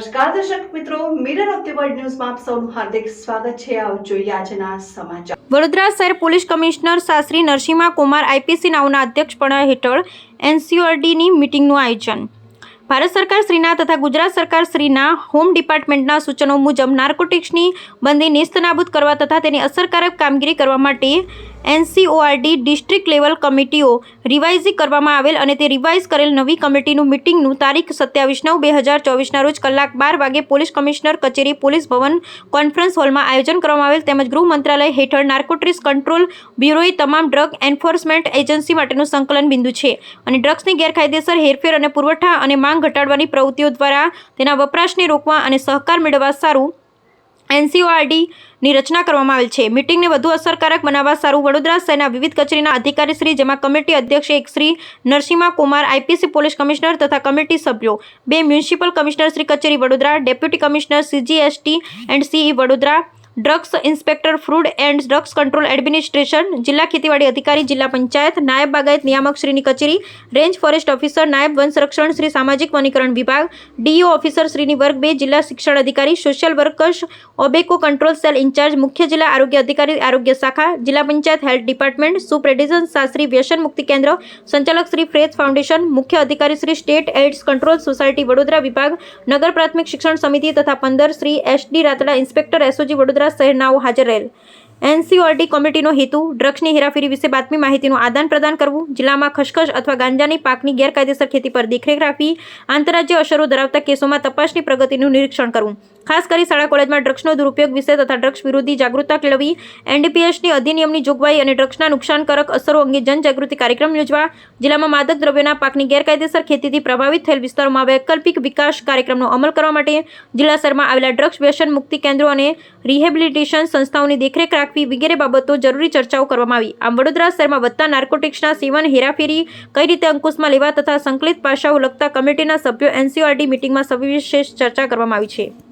નમસ્કાર, દર્શક મિત્રો. મિરર ઓફ ધ વર્લ્ડ ન્યૂઝમાં આપ સૌનું હાર્દિક સ્વાગત છે. આવો જોઈએ આજના સમાચાર. વડોદરા શહેર police commissioner Shastri Narasimha Kumar IPC નાઓના અધ્યક્ષપણા હેઠળ એનસીઆરડીની મિટિંગનું આયોજન. ભારત સરકાર શ્રીના તથા ગુજરાત સરકાર શ્રીના હોમ ડિપાર્ટમેન્ટના સૂચનો મુજબ નાર્કોટિક્સની બંદી નેસ્તનાબૂદ કરવા તથા તેની અસરકારક કામગીરી કરવા માટે એનસીઓઆરડી ડિસ્ટ્રિક્ટ લેવલ કમિટીઓ રિવાઇઝ કરવામાં આવેલ અને તે રિવાઇઝ કરેલ નવી કમિટીનું મિટિંગનું તારીખ સત્યાવીસ નવ બે હજાર ચોવીસના રોજ કલાક બાર વાગે પોલીસ કમિશનર કચેરી પોલીસ ભવન કોન્ફરન્સ હોલમાં આયોજન કરવામાં આવેલ તેમજ ગૃહ મંત્રાલય હેઠળ નાર્કોટિક્સ કંટ્રોલ બ્યુરોએ તમામ ડ્રગ એન્ફોર્સમેન્ટ એજન્સી માટેનું સંકલન બિંદુ છે. અને ડ્રગ્સની ગેરકાયદેસર હેરફેર અને પુરવઠા અને માંગ ઘટાડવાની પ્રવૃત્તિઓ દ્વારા તેના વપરાશને રોકવા અને સહકાર મેળવવા સારું એનસીઓઆરડીની રચના કરવામાં આવેલ છે. મિટિંગને વધુ અસરકારક બનાવવા સારું વડોદરા શહેરના વિવિધ કચેરીના અધિકારી શ્રી જેમાં કમિટી અધ્યક્ષ એક Shri Narasimha Kumar, IPC police commissioner તથા કમિટી સભ્યો. બે મ્યુનિસિપલ કમિશનર શ્રી કચેરી Vadodara, deputy commissioner CGST and CE Vadodara drugs inspector food and drugs control administration, જિલ્લા ખેતીવાડી અધિકારી, જિલ્લા પંચાયત, નાયબ બાગાયત નિયામકશ્રીની કચેરી, રેન્જ ફોરેસ્ટ ઓફિસર, નાયબ વન સંરક્ષણ શ્રી સામાજિક વનીકરણ વિભાગ, ડીઓ ઓફિસર શ્રીની વર્ગ બે, જિલ્લા શિક્ષણ અધિકારી, social workers, ઓબેકો control cell in charge, મુખ્ય જિલ્લા આરોગ્ય અધિકારી, આરોગ્ય શાખા, જિલ્લા પંચાયત હેલ્થ ડિપાર્ટમેન્ટ, સુપ્રેડિઝન શાસ્ત્રી, વ્યસન મુક્તિ કેન્દ્ર, સંચાલક શ્રી ફ્રેજ ફાઉન્ડેશન, મુખ્ય અધિકારી Shri state AIDS control society, Vadodara વિભાગ, નગર પ્રાથમિક શિક્ષણ સમિતિ તથા પંદર Shri SD Ratada, inspector SOG Vadodara શહેરનાઓ હાજર રહેલ. એનસીઓઆરટી કમિટીનો હેતુ ડ્રગ્સની હેરાફેરી વિશે બાતમી માહિતીનું આદાન પ્રદાન કરવું, જિલ્લામાં ખસખસ અથવા ગાંજાની પાકની ગેરકાયદેસર ખેતી પર દેખરેખ રાખવી, આંતરરાજ્ય અસરો ધરાવતા કેસોમાં તપાસની પ્રગતિનું નિરીક્ષણ કરવું. ખાસ કરી શાળા, કોલેજમાં ડ્રગ્સનો દુરુપયોગ વિશે તથા ડ્રગ્સ વિરોધી જાગૃતતા કેળવી એનડીપીએસની અધિનિયમની જોગવાઈ અને ડ્રગ્સના નુકસાનકારક અસરો અંગે જનજાગૃતિ કાર્યક્રમ યોજવા, જિલ્લામાં માદક દ્રવ્યોના પાકની ગેરકાયદેસર ખેતીથી પ્રભાવિત થયેલ વિસ્તારોમાં વૈકલ્પિક વિકાસ કાર્યક્રમનો અમલ કરવા માટે જિલ્લા સ્તરમાં આવેલા ડ્રગ્સ વ્યસન મુક્તિ કેન્દ્રો અને રિહેબિલિટેશન સંસ્થાઓની દેખરેખ રાખવી વગેરે બાબતો જરૂરી ચર્ચાઓ કરવામાં આવી. આમ, વડોદરા શહેરમાં વધતા નાર્કોટિક્સના સેવન હેરાફેરી કઈ રીતે અંકુશમાં લેવા તથા સંકલિત પાસાઓ લગતા કમિટીના સભ્યો એનસીઆરડી મિટિંગમાં સવિશેષ ચર્ચા કરવામાં આવી છે.